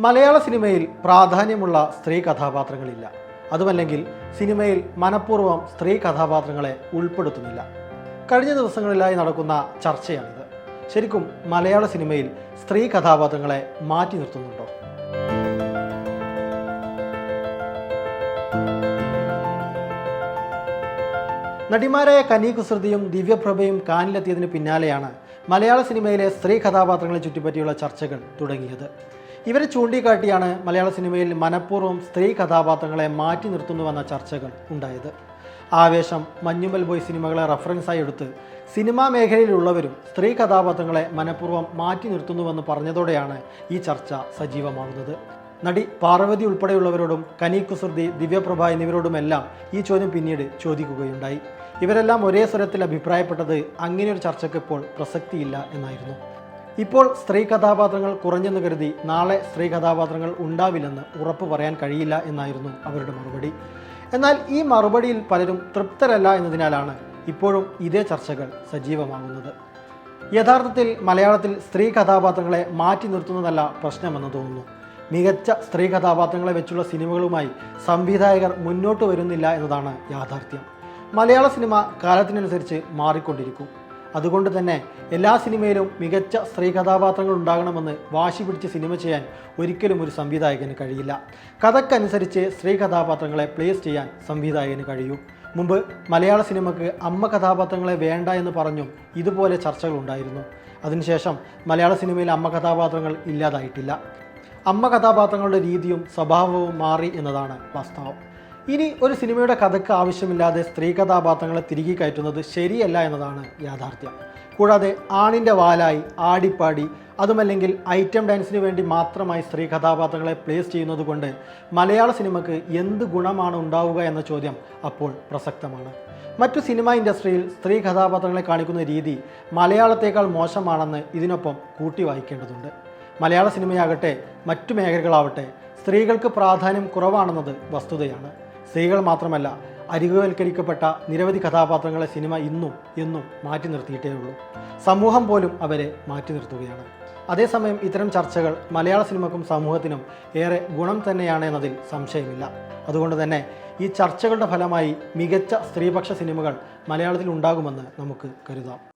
മലയാള സിനിമയിൽ പ്രാധാന്യമുള്ള സ്ത്രീ കഥാപാത്രങ്ങളില്ല. അതുമല്ലെങ്കിൽ സിനിമയിൽ മനഃപൂർവം സ്ത്രീ കഥാപാത്രങ്ങളെ ഉൾപ്പെടുത്തുന്നില്ല. കഴിഞ്ഞ ദിവസങ്ങളിലായി നടക്കുന്ന ചർച്ചയാണിത്. ശരിക്കും മലയാള സിനിമയിൽ സ്ത്രീ കഥാപാത്രങ്ങളെ മാറ്റി നിർത്തുന്നുണ്ടോ? നടിമാരായ കനി കുസൃതിയും ദിവ്യപ്രഭയും കാനിലെത്തിയതിന് പിന്നാലെയാണ് മലയാള സിനിമയിലെ സ്ത്രീ കഥാപാത്രങ്ങളെ ചുറ്റിപ്പറ്റിയുള്ള ചർച്ചകൾ തുടങ്ങിയത്. ഇവരെ ചൂണ്ടിക്കാട്ടിയാണ് മലയാള സിനിമയിൽ മനഃപൂർവം സ്ത്രീ കഥാപാത്രങ്ങളെ മാറ്റി നിർത്തുന്നുവെന്ന ചർച്ചകൾ ഉണ്ടായത്. ആവേശം മഞ്ഞുമൽ ബോയ് സിനിമകളെ റഫറൻസായി എടുത്ത് സിനിമാ മേഖലയിലുള്ളവരും സ്ത്രീ കഥാപാത്രങ്ങളെ മനഃപൂർവം മാറ്റി നിർത്തുന്നുവെന്ന് പറഞ്ഞതോടെയാണ് ഈ ചർച്ച സജീവമാകുന്നത്. നടി പാർവതി ഉൾപ്പെടെയുള്ളവരോടും കനി കുസൃതി ദിവ്യപ്രഭ എന്നിവരോടുമെല്ലാം ഈ ചോദ്യം പിന്നീട് ചോദിക്കുകയുണ്ടായി. ഇവരെല്ലാം ഒരേ സ്വരത്തിൽ അഭിപ്രായപ്പെട്ടത് അങ്ങനെയൊരു ചർച്ചയ്ക്ക് ഇപ്പോൾ പ്രസക്തിയില്ല എന്നായിരുന്നു. ഇപ്പോൾ സ്ത്രീ കഥാപാത്രങ്ങൾ കുറഞ്ഞെന്ന് കരുതി നാളെ സ്ത്രീ കഥാപാത്രങ്ങൾ ഉണ്ടാവില്ലെന്ന് ഉറപ്പ് പറയാൻ കഴിയില്ല എന്നായിരുന്നു അവരുടെ മറുപടി. എന്നാൽ ഈ മറുപടിയിൽ പലരും തൃപ്തരല്ല എന്നതിനാലാണ് ഇപ്പോഴും ഇതേ ചർച്ചകൾ സജീവമാകുന്നത്. യഥാർത്ഥത്തിൽ മലയാളത്തിൽ സ്ത്രീ കഥാപാത്രങ്ങളെ മാറ്റി നിർത്തുന്നതല്ല പ്രശ്നമെന്ന് തോന്നുന്നു. മികച്ച സ്ത്രീ കഥാപാത്രങ്ങളെ വെച്ചുള്ള സിനിമകളുമായി സംവിധായകർ മുന്നോട്ട് വരുന്നില്ല എന്നതാണ് യാഥാർത്ഥ്യം. മലയാള സിനിമ കാലത്തിനനുസരിച്ച് മാറിക്കൊണ്ടിരിക്കും. അതുകൊണ്ട് തന്നെ എല്ലാ സിനിമയിലും മികച്ച സ്ത്രീ കഥാപാത്രങ്ങൾ ഉണ്ടാകണമെന്ന് വാശി പിടിച്ച് സിനിമ ചെയ്യാൻ ഒരിക്കലും ഒരു സംവിധായകന് കഴിയില്ല. കഥക്കനുസരിച്ച് സ്ത്രീ കഥാപാത്രങ്ങളെ പ്ലേസ് ചെയ്യാൻ സംവിധായകന് കഴിയും. മുമ്പ് മലയാള സിനിമയ്ക്ക് അമ്മ കഥാപാത്രങ്ങളെ വേണ്ട എന്ന് പറഞ്ഞും ഇതുപോലെ ചർച്ചകൾ ഉണ്ടായിരുന്നു. അതിനുശേഷം മലയാള സിനിമയിൽ അമ്മ കഥാപാത്രങ്ങൾ ഇല്ലാതായിട്ടില്ല. അമ്മ കഥാപാത്രങ്ങളുടെ രീതിയും സ്വഭാവവും മാറി എന്നതാണ് വാസ്തവം. ഇനി ഒരു സിനിമയുടെ കഥയ്ക്ക് ആവശ്യമില്ലാതെ സ്ത്രീ കഥാപാത്രങ്ങളെ തിരികെ കയറ്റുന്നത് ശരിയല്ല എന്നതാണ് യാഥാർത്ഥ്യം. കൂടാതെ ആണിന്റെ വാലായി ആടിപ്പാടി അതുമല്ലെങ്കിൽ ഐറ്റം ഡാൻസിന് വേണ്ടി മാത്രമായി സ്ത്രീ കഥാപാത്രങ്ങളെ പ്ലേസ് ചെയ്യുന്നത് കൊണ്ട് മലയാള സിനിമയ്ക്ക് എന്ത് ഗുണമാണ് ഉണ്ടാവുക എന്ന ചോദ്യം അപ്പോൾ പ്രസക്തമാണ്. മറ്റു സിനിമാ ഇൻഡസ്ട്രിയിൽ സ്ത്രീ കഥാപാത്രങ്ങളെ കാണിക്കുന്ന രീതി മലയാളത്തേക്കാൾ മോശമാണെന്ന് ഇതിനൊപ്പം കൂട്ടി വായിക്കേണ്ടതുണ്ട് മലയാള സിനിമയാകട്ടെ മറ്റു മേഖലകളാവട്ടെ സ്ത്രീകൾക്ക് പ്രാധാന്യം കുറവാണെന്നത് വസ്തുതയാണ്. സ്ത്രീകൾ മാത്രമല്ല അരികവൽക്കരിക്കപ്പെട്ട നിരവധി കഥാപാത്രങ്ങളെ സിനിമ ഇന്നും എന്നും മാറ്റി നിർത്തിയിട്ടേ ഉള്ളൂ. സമൂഹം പോലും അവരെ മാറ്റി നിർത്തുകയാണ്. അതേസമയം ഇത്തരം ചർച്ചകൾ മലയാള സിനിമക്കും സമൂഹത്തിനും ഏറെ ഗുണം തന്നെയാണ് എന്നതിൽ സംശയമില്ല. അതുകൊണ്ട് തന്നെ ഈ ചർച്ചകളുടെ ഫലമായി മികച്ച സ്ത്രീപക്ഷ സിനിമകൾ മലയാളത്തിൽ ഉണ്ടാകുമെന്ന് നമുക്ക് കരുതാം.